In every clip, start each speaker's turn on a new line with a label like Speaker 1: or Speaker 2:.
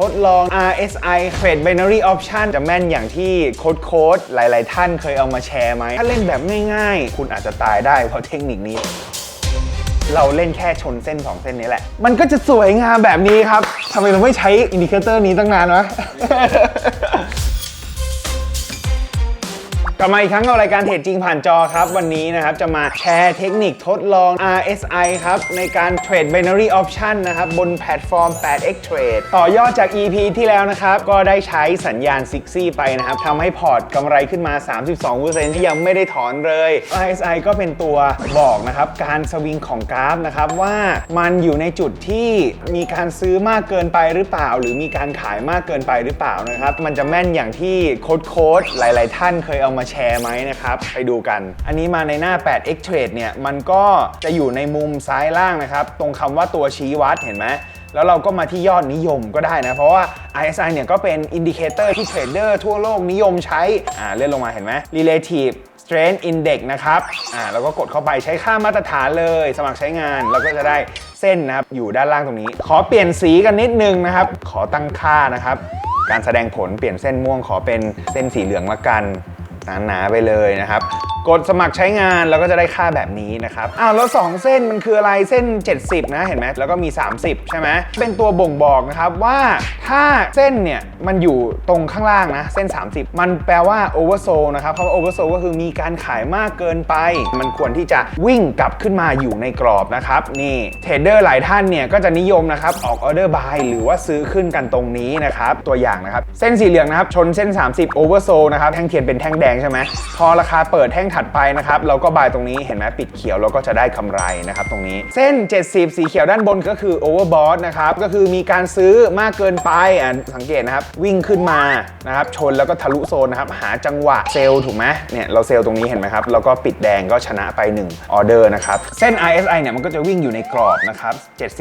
Speaker 1: ทดลอง RSI Trade Binary Option จะแม่นอย่างที่โค้ดโค้ดหลาย ๆ ท่านเคยเอามาแชร์ไหม ถ้าเล่นแบบง่าย ๆ คุณอาจจะตายได้เพราะเทคนิคนี้ เราเล่นแค่ชนเส้น 2 เส้นนี้แหละ มันก็จะสวยงามแบบนี้ครับทำไมเราไม่ใช้อินดิเคเตอร์นี้ตั้งนานวะ กลับมาอีกครั้งกับรายการเทรดจริงผ่านจอครับ วันนี้นะครับจะมาแชร์เทคนิคทดลอง RSI ครับ ในการเทรด binary option นะครับ บนแพลตฟอร์ม 8x Trade ต่อยอดจาก EP ที่แล้วนะครับ ก็ได้ใช้สัญญาณ6ซี่ไปนะครับทำให้พอร์ตกำไรขึ้นมา 32%ที่ยังไม่ได้ถอนเลย RSI ก็เป็นตัวบอกนะครับ การสวิงของกราฟนะครับ ว่ามันอยู่ในจุดที่มีการซื้อมากเกินไปหรือเปล่า หรือมีการขายมากเกินไปหรือเปล่านะครับมันจะแม่นอย่างที่โค้ดโค้ดหลาย ๆ ท่านเคยเอามาแชร์ไหมนะครับ ไปดูกัน อันนี้มาในหน้า 8x Trade เนี่ย มันก็จะอยู่ในมุมซ้ายล่างนะครับ ตรงคำว่าตัวชี้วัดเห็นไหมแล้วเราก็มาที่ยอดนิยมก็ได้นะ เพราะว่า RSI เนี่ยก็เป็นอินดิเคเตอร์ที่เทรดเดอร์ทั่วโลกนิยมใช้ อ่าเลื่อนลงมาเห็นไหม relative strength index นะครับ อ่าแล้วก็กดเข้าไปใช้ค่ามาตรฐานเลย สมัครใช้งานแล้วก็จะได้เส้นนะครับ อยู่ด้านล่างตรงนี้ ขอเปลี่ยนสีกันนิดนึงนะครับ ขอตั้งค่านะครับ การแสดงผลเปลี่ยนเส้นม่วงขอเป็นเส้นสีเหลืองละกัน หนาๆไปเลยนะครับ กดสมัครใช้งานแล้วก็จะได้ค่าแบบนี้นะครับอ้าวแล้ว 2 เส้นมันคืออะไรเส้น 70 นะเห็นไหมแล้วก็มี 30 ใช่ไหมเป็นตัวบ่งบอกนะครับว่าถ้าเส้นเนี่ยมันอยู่ตรงข้างล่างนะเส้น 30 มันแปลว่า oversold นะครับคำว่า oversold ก็คือมีการขายมากเกินไป มันควรที่จะวิ่งกลับขึ้นมาอยู่ในกรอบนะครับนี่เทรดเดอร์หลายท่านเนี่ยก็จะนิยมนะครับออกออเดอร์บายหรือว่าซื้อขึ้นกันตรงนี้นะครับตัวอย่างนะครับเส้นสีเหลืองนะครับชนเส้น 30 oversold นะครับแท่งเทียนเป็นแท่งแดงใช่ไหมพอราคาเปิดแท่งถัดไปนะครับเราก็บายตรงนี้เห็นไหมปิดเขียวเราก็จะได้กำไรนะครับตรงนี้เส้น 70 สีเขียวด้านบนก็คือ overbought นะครับก็คือมีการซื้อมากเกินไปอะสังเกตนะครับวิ่งขึ้นมานะครับชนแล้วก็ทะลุโซนนะครับหาจังหวะเซลถูกไหมเนี่ยเราเซลตรงนี้เห็นไหมครับแล้วก็ปิดแดงก็ชนะไป1ออเดอร์นะครับเส้น RSI เนี่ยมันก็จะวิ่งอยู่ในกรอบนะครับ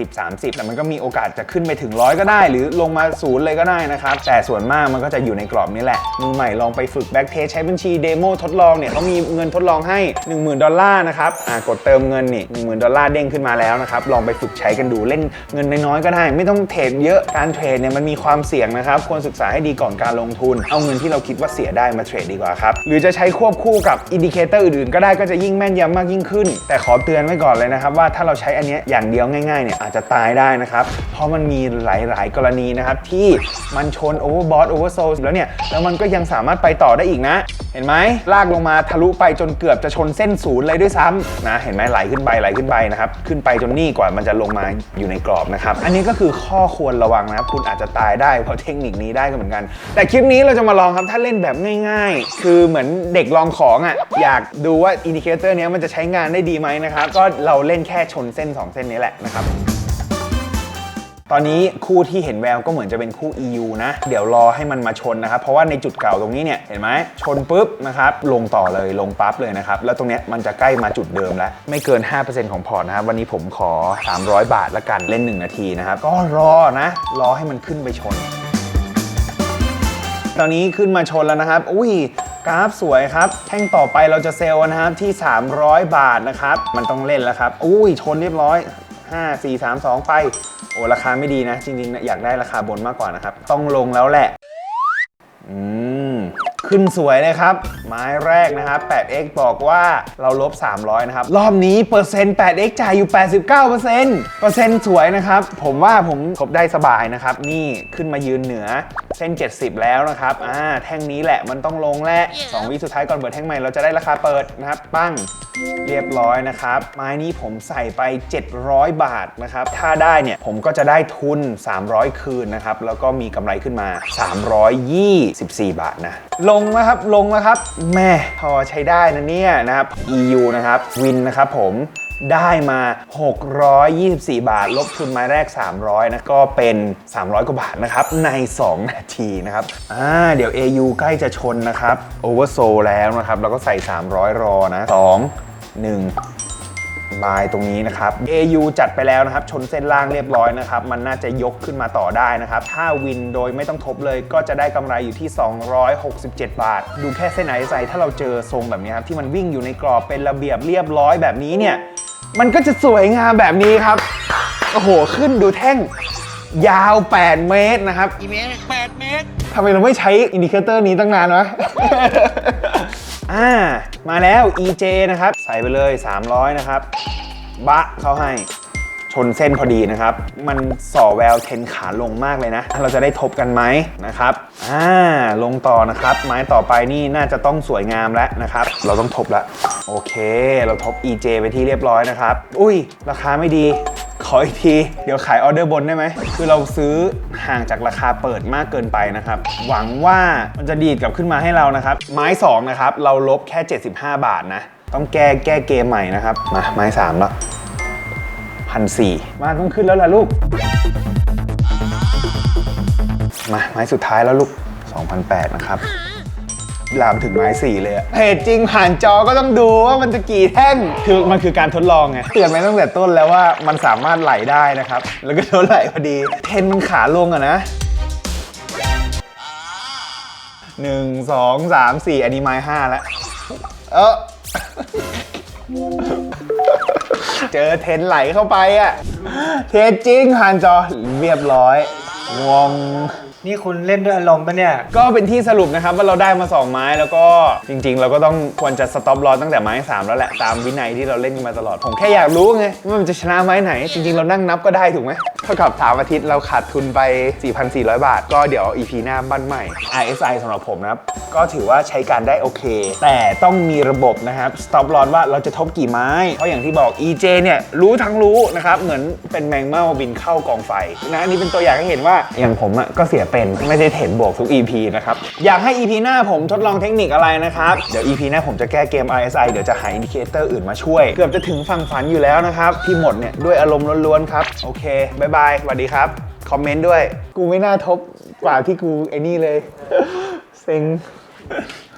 Speaker 1: 70 30 แต่มันก็มีโอกาสจะขึ้นไปถึงร้อยก็ได้ หรือลงมาศูนย์เลยก็ได้นะครับแต่ส่วนมากมันก็จะอยู่ในกรอบนี้แหละมือใหม่ลองไปฝึกแบ็กเทสใช้บัญชีเดโมทดลองเนี่ยเขามีเงินทดลองให้ 10,000 ดอลลาร์นะครับอ่ากดเติมเงินนี่10,000 ดอลลาร์เด้งขึ้นมาแล้วนะครับ ลองไปฝึกใช้กันดูเล่นเงินน้อยๆก็ได้ ไม่ต้องเทรดเยอะการเทรดเนี่ยมันมีความเสี่ยงนะครับควรศึกษาให้ดีก่อนการลงทุน เอาเงินที่เราคิดว่าเสียได้มาเทรดดีกว่าครับหรือจะใช้ควบคู่กับอินดิเคเตอร์อื่นๆก็ได้ก็จะยิ่งแม่นยำมากยิ่งขึ้น แต่ขอเตือนไว้ก่อนเลยนะครับว่าถ้าเราใช้อันนี้อย่างเดียวง่ายๆเนี่ยอาจจะตายได้นะครับเพราะมันมีหลายๆ กรณีนะครับที่มันชนโอเวอร์บอทโอเวอร์โซลแล้วเนี่ยแล้วมันก็ยังสามารถไปต่อได้อีกนะ เห็นไหมลากลงมาทะลุไปจนเกือบจะชนเส้นศูนย์เลยด้วยซ้ำนะเห็นไหมไหลขึ้นไปไหลขึ้นไปนะครับขึ้นไปจนนี่กว่ามันจะลงมาอยู่ในกรอบนะครับอันนี้ก็คือข้อควรระวังนะครับคุณอาจจะตายได้เพราะเทคนิคนี้ได้ก็เหมือนกัน แต่คลิปนี้เราจะมาลองครับถ้าเล่นแบบง่าย ๆ คือเหมือนเด็กลองของอะอยากดูว่าอินดิเคเตอร์นี้มันจะใช้งานได้ดีไหมนะครับก็เราเล่นแค่ชนเส้น 2 เส้นนี้แหละนะครับ ตอนนี้คู่ที่เห็นแววก็เหมือนจะเป็นคู่ EU นะ เดี๋ยวรอให้มันมาชนนะครับ เพราะว่าในจุดเก่าตรงนี้เนี่ยเห็นไหมชนปุ๊บนะครับลงต่อเลยลงปั๊บเลยนะครับ แล้วตรงเนี้ยมันจะใกล้มาจุดเดิมแล้ว ไม่เกิน 5%ของพอร์ตนะครับ วันนี้ผมขอ 300 บาทละกันเล่น 1 นาทีนะครับ ก็รอนะ รอให้มันขึ้นไปชน ตอนนี้ขึ้นมาชนแล้วนะครับ อุ้ยกราฟสวยครับ แท่งต่อไปเราจะเซลล์นะครับที่ 300 บาทนะครับ มันต้องเล่นแล้วครับ อุ้ยชนเรียบร้อย 5 4 3 2 ไป โอ้ราคาไม่ดีนะ จริงๆ อยากได้ราคาบนมากกว่านะครับ ต้องลงแล้วแหละ อืม ขึ้นสวยเลยครับ ไม้แรกนะครับ 8x บอกว่าเราลบ 300 นะครับ รอบนี้เปอร์เซ็นต์ 8x จ่ายอยู่ 89%เปอร์เซ็นต์เปอร์เซ็นต์สวยนะครับ ผมว่าผมทบได้สบายนะครับ นี่ขึ้นมายืนเหนือ ส้น 70 แล้วนะครับอ่าแท่งนี้แหละมันต้องลงแหละ 2 วิสุดท้ายก่อนเปิดแท่งใหม่เราจะได้ราคาเปิดนะครับ ปั้งเรียบร้อยนะครับ ไม้นี้ผมใส่ไป 700 บาทนะครับ ถ้าได้เนี่ยผมก็จะได้ทุน 300 คืนนะครับ แล้วก็มีกำไรขึ้นมา 324 บาทนะ ลงแล้วครับ ลงแล้วครับ แม่พอใช้ได้นะเนี่ยนะครับ EU นะครับ วินนะครับผม ได้มา 624 บาท ลบทุนไม้แรก 300 นะก็เป็น 300 กว่าบาทนะครับ ใน 2 นาทีนะครับอ่าเดี๋ยว AU ใกล้จะชนนะครับโอเวอร์โซแล้วนะครับ แล้วก็ใส่ 300 รอนะ 2 1บายตรงนี้นะครับ AU จัดไปแล้วนะครับ ชนเส้นล่างเรียบร้อยนะครับ มันน่าจะยกขึ้นมาต่อได้นะครับ ถ้าวินโดยไม่ต้องทบเลยก็จะได้กำไรอยู่ที่ 267 บาท ดูแค่เส้นไหนใส่ถ้าเราเจอทรงแบบนี้ครับ ที่มันวิ่งอยู่ในกรอบเป็นระเบียบเรียบร้อยแบบนี้เนี่ย มันก็จะสวยงามแบบนี้ครับ โอ้โห ขึ้นดูแท่งยาว 8 เมตรนะครับ
Speaker 2: กี่เมตรแปดเมตร
Speaker 1: ทำไมเราไม่ใช้อินดิเคเตอร์นี้ตั้งนานวะ อ่า มาแล้ว EJ นะครับ ใส่ไปเลย 300 นะครับ บะเข้าให้ ชนเส้นพอดีนะครับ มันส่อแววเทนขาลงมากเลยนะ เราจะได้ทบกันไหมนะครับ อ่า ลงต่อนะครับ ไม้ต่อไปนี่น่าจะต้องสวยงามแล้วนะครับ เราต้องทบแล้ว โอเค เราทบ EJ ไปที่เรียบร้อยนะครับ อุ้ย ราคาไม่ดี ขออีกที เดี๋ยวขายออเดอร์บนได้ไหม คือเราซื้อห่างจากราคาเปิดมากเกินไปนะครับ หวังว่ามันจะดีดกลับขึ้นมาให้เรานะครับ ไม้ 2 นะครับ เราลบแค่ 75 บาทนะ ต้องแก้แก้เกมใหม่นะครับ มาไม้3แล้วพันสี่มาต้องขึ้นแล้วล่ะลูก มาไม้สุดท้ายแล้วลูก2,008นะครับ ลามถึงไม้สี่เลยอะเพจจริงผ่านจอก็ต้องดูว่ามันจะกี่แท่งคือมันคือการทดลองไงเตือนไว้ตั้งแต่ต้นแล้วว่ามันสามารถไหลได้นะครับ แล้วก็โดนไหลพอดี เทนมันขาลงอะนะหนึ่งสองสามสี่อันนี้ไม้ห้าแล้วเออเจอเทนไหลเข้าไปอะเทนจริงผ่านจอเรียบร้อย งง
Speaker 3: นี่คุณเล่นด้วยอารมณ์ปะเนี่ย
Speaker 1: ก็เป็นที่สรุปนะครับว่าเราได้มา 2 ไม้แล้วก็จริง ๆ เราก็ต้องควรจะสต็อปรอตั้งแต่ไม้3แล้วแหละตามวินัยที่เราเล่นกันมาตลอด ผมแค่อยากรู้ไงว่ามันจะชนะไม้ไหน จริง ๆ เรานั่งนับก็ได้ถูกไหมเท่ากับสามอาทิตย์เราขาดทุนไป 4,400 บาท ก็เดี๋ยว EP หน้าบั้นใหม่ RSI สำหรับผมนะครับก็ถือว่าใช้การได้โอเค แต่ต้องมีระบบนะครับ stop loss ว่าเราจะทบกี่ไม้เพราะอย่างที่บอก EJ เนี่ยรู้ทั้งรู้นะครับเหมือนเป็นแมงเม่าบินเข้ากองไฟนะอันนี้เป็นตัวอย่างให้เห็นว่าอย่างผมอะก็เสียเป็นไม่ได้เห็นบวกทุก EP นะครับ อยากให้ EP หน้าผมทดลองเทคนิคอะไรนะครับ เดี๋ยว EP หน้าผมจะแก้เกม RSI เดี๋ยวจะหาอินดิเคเตอร์อื่นมาช่วย เกือบจะถึงฝั่งฝันอยู่แล้วนะครับที่หมดเนี่ยด้วยอารมณ์ล้วนๆครับ โอเคบายบายสวัสดีครับ คอมเมนต์ด้วย กูไม่น่าทบกว่าที่กูไอ้นี่เลย เซ็ง